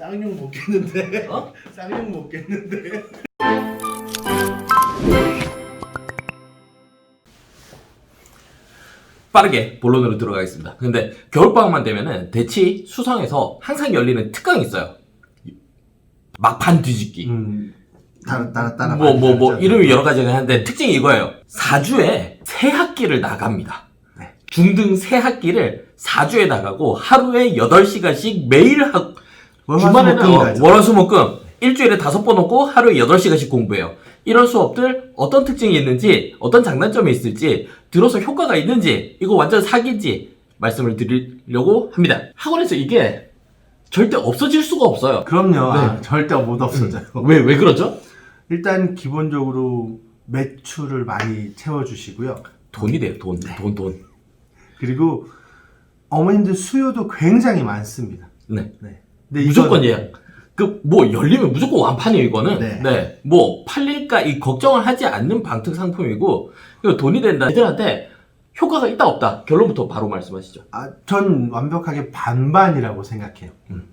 쌍욕 먹겠는데. 어? 쌍욕 먹겠는데. 빠르게 본론으로 들어가겠습니다. 근데 겨울방학만 되면은 대치 수성에서 항상 열리는 특강이 있어요. 막판 뒤집기. 음. 따라 따라 따라. 뭐, 뭐, 뭐, 많이 이름이 여러 가지가 하는데 특징이 이거예요. 4주에 세 학기를 나갑니다. 네. 중등 세 학기를 4주에 나가고 하루에 8시간씩 매일 학, 주말에는 어. 월화수목금 일주일에 다섯 번 오고 하루에 8시간씩 공부해요. 이런 수업들 어떤 특징이 있는지 어떤 장단점이 있을지 들어서 효과가 있는지 이거 완전 사기인지 말씀을 드리려고 합니다. 학원에서 이게 절대 없어질 수가 없어요. 그럼요. 네. 아, 절대 못 없어져요. 왜, 왜 그러죠? 일단 기본적으로 매출을 많이 채워주시고요. 돈이 돼요, 돈. 돈, 돈. 그리고 어머님들 수요도 굉장히 많습니다. 네. 네. 근데 무조건 예약. 그, 뭐, 열리면 무조건 완판이에요, 이거는. 네. 네. 뭐, 팔릴까, 이 걱정을 하지 않는 방특 상품이고, 이거 돈이 된다. 애들한테 효과가 있다, 없다. 결론부터 바로 말씀하시죠. 아, 전 완벽하게 반반이라고 생각해요. 음.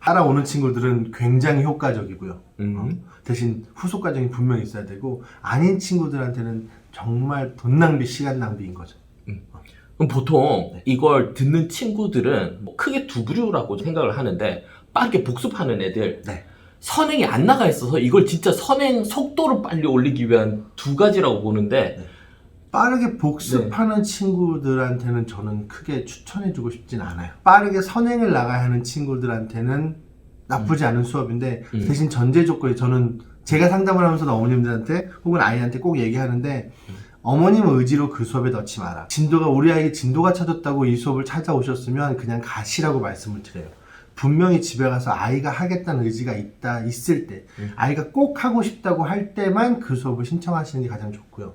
따라오는 친구들은 굉장히 효과적이고요. 음. 어, 대신 후속 과정이 분명히 있어야 되고 아닌 친구들한테는 정말 돈 낭비, 시간 낭비인 거죠. 그럼 보통 네. 이걸 듣는 친구들은 뭐 크게 두 부류라고 생각을 하는데, 빠르게 복습하는 애들, 네. 선행이 안 나가 있어서 이걸 진짜 선행 속도를 빨리 올리기 위한 두 가지라고 보는데, 빠르게 복습하는 친구들한테는 저는 크게 추천해주고 싶진 않아요. 빠르게 선행을 나가야 하는 친구들한테는 나쁘지 않은 수업인데 음. 대신 전제 조건이 저는 제가 상담을 하면서도 어머님들한테 혹은 아이한테 꼭 얘기하는데 어머님 의지로 그 수업에 넣지 마라. 진도가 우리 아이에게 진도가 찾았다고 이 수업을 찾아오셨으면 그냥 가시라고 말씀을 드려요. 분명히 집에 가서 아이가 하겠다는 의지가 있다 있을 때 음. 아이가 꼭 하고 싶다고 할 때만 그 수업을 신청하시는 게 가장 좋고요.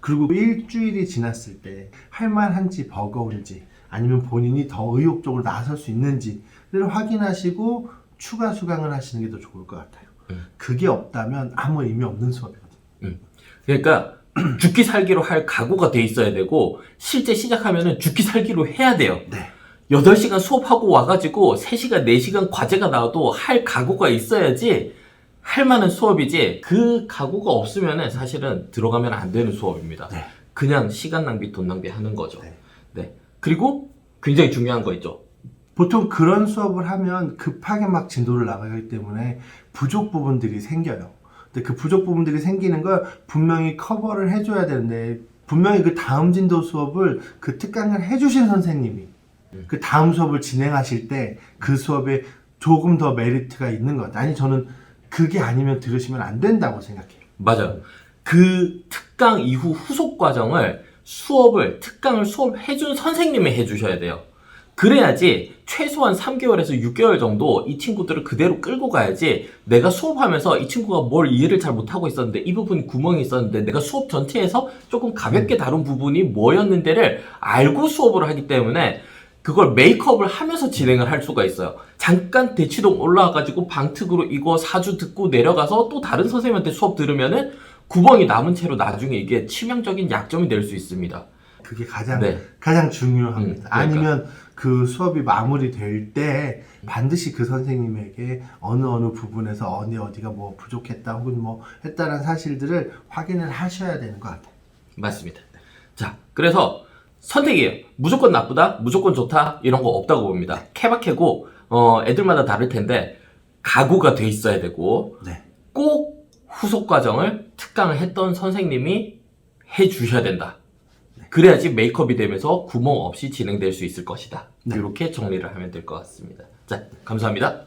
그리고 일주일이 지났을 때 할만한지 버거운지 아니면 본인이 더 의욕적으로 나설 수 있는지를 확인하시고 추가 수강을 하시는 게 더 좋을 것 같아요. 음. 그게 없다면 아무 의미 없는 수업이거든요. 그러니까 죽기 살기로 할 각오가 돼 있어야 되고 실제 시작하면은 죽기 살기로 해야 돼요. 네. 8시간 수업하고 와가지고 3시간, 4시간 과제가 나와도 할 각오가 있어야지 할 만한 수업이지 그 각오가 없으면은 사실은 들어가면 안 되는 수업입니다. 네. 그냥 시간 낭비, 돈 낭비 하는 거죠. 네. 네. 그리고 굉장히 중요한 거 있죠. 보통 그런 수업을 하면 급하게 막 진도를 나가기 때문에 부족 부분들이 생겨요. 근데 그 부족 부분들이 생기는 걸 분명히 커버를 해줘야 되는데 분명히 그 다음 진도 수업을 그 특강을 해주신 선생님이 음. 그 다음 수업을 진행하실 때 그 수업에 조금 더 메리트가 있는 것. 아니 저는 그게 아니면 들으시면 안 된다고 생각해요. 맞아요. 그 특강 이후 후속 과정을 수업을 특강을 수업해준 선생님이 해주셔야 돼요. 그래야지 최소한 3개월에서 6개월 정도 이 친구들을 그대로 끌고 가야지 내가 수업하면서 이 친구가 뭘 이해를 잘 못하고 있었는데 이 부분이 구멍이 있었는데 내가 수업 전체에서 조금 가볍게 다룬 부분이 뭐였는데를 알고 수업을 하기 때문에 그걸 메이크업을 하면서 진행을 할 수가 있어요. 잠깐 대치동 올라와가지고 방특으로 이거 사주 듣고 내려가서 또 다른 선생님한테 수업 들으면은 구멍이 남은 채로 나중에 이게 치명적인 약점이 될 수 있습니다. 그게 가장 네. 가장 중요합니다. 음, 그러니까. 아니면 그 수업이 마무리될 때 반드시 그 선생님에게 어느 어느 부분에서 어디 어디가 뭐 부족했다 혹은 뭐 했다는 사실들을 확인을 하셔야 되는 것 같아요. 맞습니다. 자, 그래서 선택이에요. 무조건 나쁘다, 무조건 좋다 이런 거 없다고 봅니다. 케바케고 어, 애들마다 다를 텐데 각오가 돼 있어야 되고 네. 꼭 후속 과정을 특강을 했던 선생님이 해 주셔야 된다. 그래야지 메이크업이 되면서 구멍 없이 진행될 수 있을 것이다. 네. 이렇게 정리를 하면 될 것 같습니다. 자, 감사합니다.